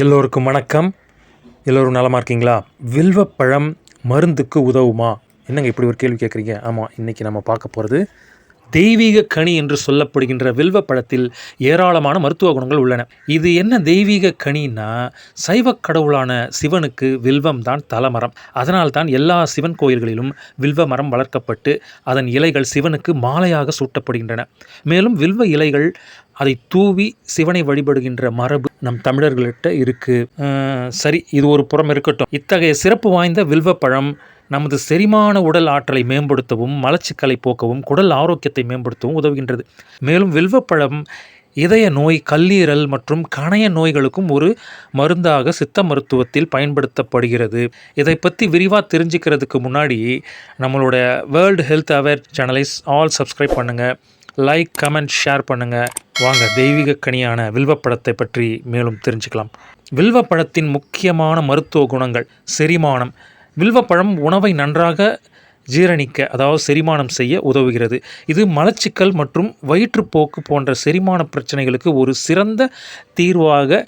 எல்லோருக்கும் வணக்கம். எல்லோரும் நலமாக இருக்கீங்களா? வில்வப்பழம் மருந்துக்கு உதவுமா? என்னங்க இப்படி ஒரு கேள்வி கேட்குறீங்க? ஆமாம் இன்றைக்கி நம்ம பார்க்க போகிறது தெய்வீக கனி என்று சொல்லப்படுகின்ற வில்வப்பழத்தில் ஏராளமான மருத்துவ குணங்கள் உள்ளன. இது என்ன தெய்வீக கனின்னா சைவ கடவுளான சிவனுக்கு வில்வம் தான் தலமரம். அதனால் தான் எல்லா சிவன் கோயில்களிலும் வில்வ மரம் வளர்க்கப்பட்டு அதன் இலைகள் சிவனுக்கு மாலையாக சூட்டப்படுகின்றன. மேலும் வில்வ இலைகள் அதை தூவி சிவனை வழிபடுகின்ற மரபு நம் தமிழர்கள்ட்ட இருக்கு. சரி இது ஒரு புறம் இருக்கட்டும். இத்தகைய சிறப்பு வாய்ந்த வில்வப்பழம் நமது செரிமான உடல் ஆற்றலை மேம்படுத்தவும் மலச்சிக்கலை போக்கவும் குடல் ஆரோக்கியத்தை மேம்படுத்தவும் உதவுகின்றது. மேலும் வில்வப்பழம் இதய நோய் கல்லீரல் மற்றும் கணைய நோய்களுக்கும் ஒரு மருந்தாக சித்த மருத்துவத்தில் பயன்படுத்தப்படுகிறது. இதை பற்றி விரிவாக தெரிஞ்சுக்கிறதுக்கு முன்னாடி நம்மளோட வேர்ல்டு ஹெல்த் அவேர் சேனலை ஆல் சப்ஸ்கிரைப் பண்ணுங்கள் லைக் கமெண்ட் ஷேர் பண்ணுங்கள் வாங்க தெய்வீக கனியான வில்வப்பழத்தை பற்றி மேலும் தெரிஞ்சுக்கலாம். வில்வப்பழத்தின் முக்கியமான மருத்துவ குணங்கள் செரிமானம். வில்வப்பழம் உணவை நன்றாக ஜீரணிக்க அதாவது செரிமானம் செய்ய உதவுகிறது. இது மலச்சிக்கல் மற்றும் வயிற்றுப்போக்கு போன்ற செரிமான பிரச்சனைகளுக்கு ஒரு சிறந்த தீர்வாக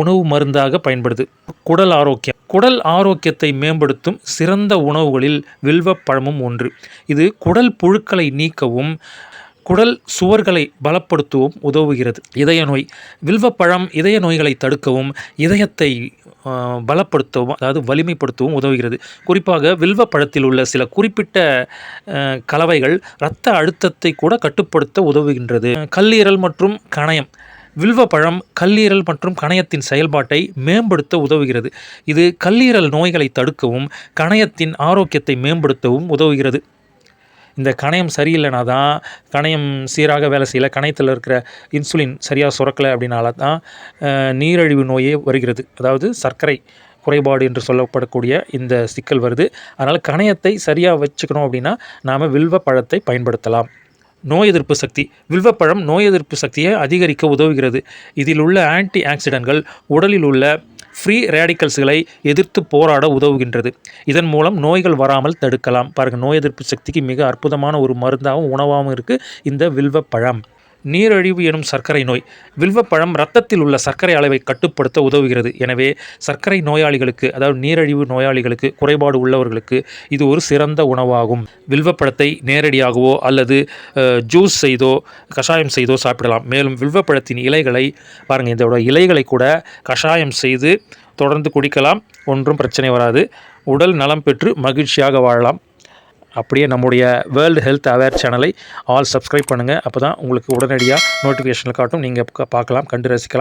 உணவு மருந்தாக பயன்படுது. குடல் ஆரோக்கியம். குடல் ஆரோக்கியத்தை மேம்படுத்தும் சிறந்த உணவுகளில் வில்வப்பழமும் ஒன்று. இது குடல் புழுக்களை நீக்கவும் குடல் சுவர்களை பலப்படுத்தவும் உதவுகிறது. இதய நோய் வில்வப்பழம் இதய நோய்களை தடுக்கவும் இதயத்தை பலப்படுத்தவும் அதாவது வலிமைப்படுத்தவும் உதவுகிறது. குறிப்பாக வில்வப்பழத்தில் உள்ள சில குறிப்பிட்ட கலவைகள் இரத்த அழுத்தத்தை கூட கட்டுப்படுத்த உதவுகின்றது. கல்லீரல் மற்றும் கணையம் வில்வப்பழம் கல்லீரல் மற்றும் கணையத்தின் செயல்பாட்டை மேம்படுத்த உதவுகிறது. இது கல்லீரல் நோய்களை தடுக்கவும் கணையத்தின் ஆரோக்கியத்தை மேம்படுத்தவும் உதவுகிறது. இந்த கணையம் சரியில்லைனா தான் கணையம் சீராக வேலை செய்யலை கணையத்தில் இருக்கிற இன்சுலின் சரியாக சுரக்கலை அப்படின்னால தான் நீரழிவு நீரிழிவு நோயே வருகிறது. அதாவது சர்க்கரை குறைபாடு என்று சொல்லப்படக்கூடிய இந்த சிக்கல் வருது. அதனால் கணையத்தை சரியாக வச்சுக்கணும் அப்படின்னா நாம் வில்வ பழத்தை பயன்படுத்தலாம். நோய் எதிர்ப்பு சக்தி. வில்வப்பழம் நோய் எதிர்ப்பு சக்தியை அதிகரிக்க உதவுகிறது. இதில் உள்ள ஆன்டி ஆக்சிடென்ட்கள் உடலில் உள்ள ஃப்ரீ ரேடிக்கல்ஸ்களை எதிர்த்து போராட உதவுகின்றது. இதன் மூலம் நோய்கள் வராமல் தடுக்கலாம். பாருங்கள் நோய் எதிர்ப்பு சக்திக்கு மிக அற்புதமான ஒரு மருந்தாகவும் உணவாகவும் இருக்குது இந்த வில்வப்பழம். நீரழிவு எனும் சர்க்கரை நோய். வில்வப்பழம் ரத்தத்தில் உள்ள சர்க்கரை அளவை கட்டுப்படுத்த உதவுகிறது. எனவே சர்க்கரை நோயாளிகளுக்கு அதாவது நீரழிவு நோயாளிகளுக்கு குறைபாடு உள்ளவர்களுக்கு இது ஒரு சிறந்த உணவாகும். வில்வப்பழத்தை நேரடியாகவோ அல்லது ஜூஸ் செய்தோ கஷாயம் செய்தோ சாப்பிடலாம். மேலும் வில்வப்பழத்தின் இலைகளை பாருங்கள் இதோட இலைகளை கூட கஷாயம் செய்து தொடர்ந்து குடிக்கலாம். ஒன்றும் பிரச்சனை வராது. உடல் நலம் பெற்று மகிழ்ச்சியாக வாழலாம். அப்படியே நம்முடைய வேர்ல்டு ஹெல்த் அவேர் சேனலை ஆல் சப்ஸ்கிரைப் பண்ணுங்கள் அப்போ தான் உங்களுக்கு உடனடியாக நோட்டிஃபிகேஷனில் காட்டும். நீங்கள் பார்க்கலாம் கண்டு ரசிக்கலாம்.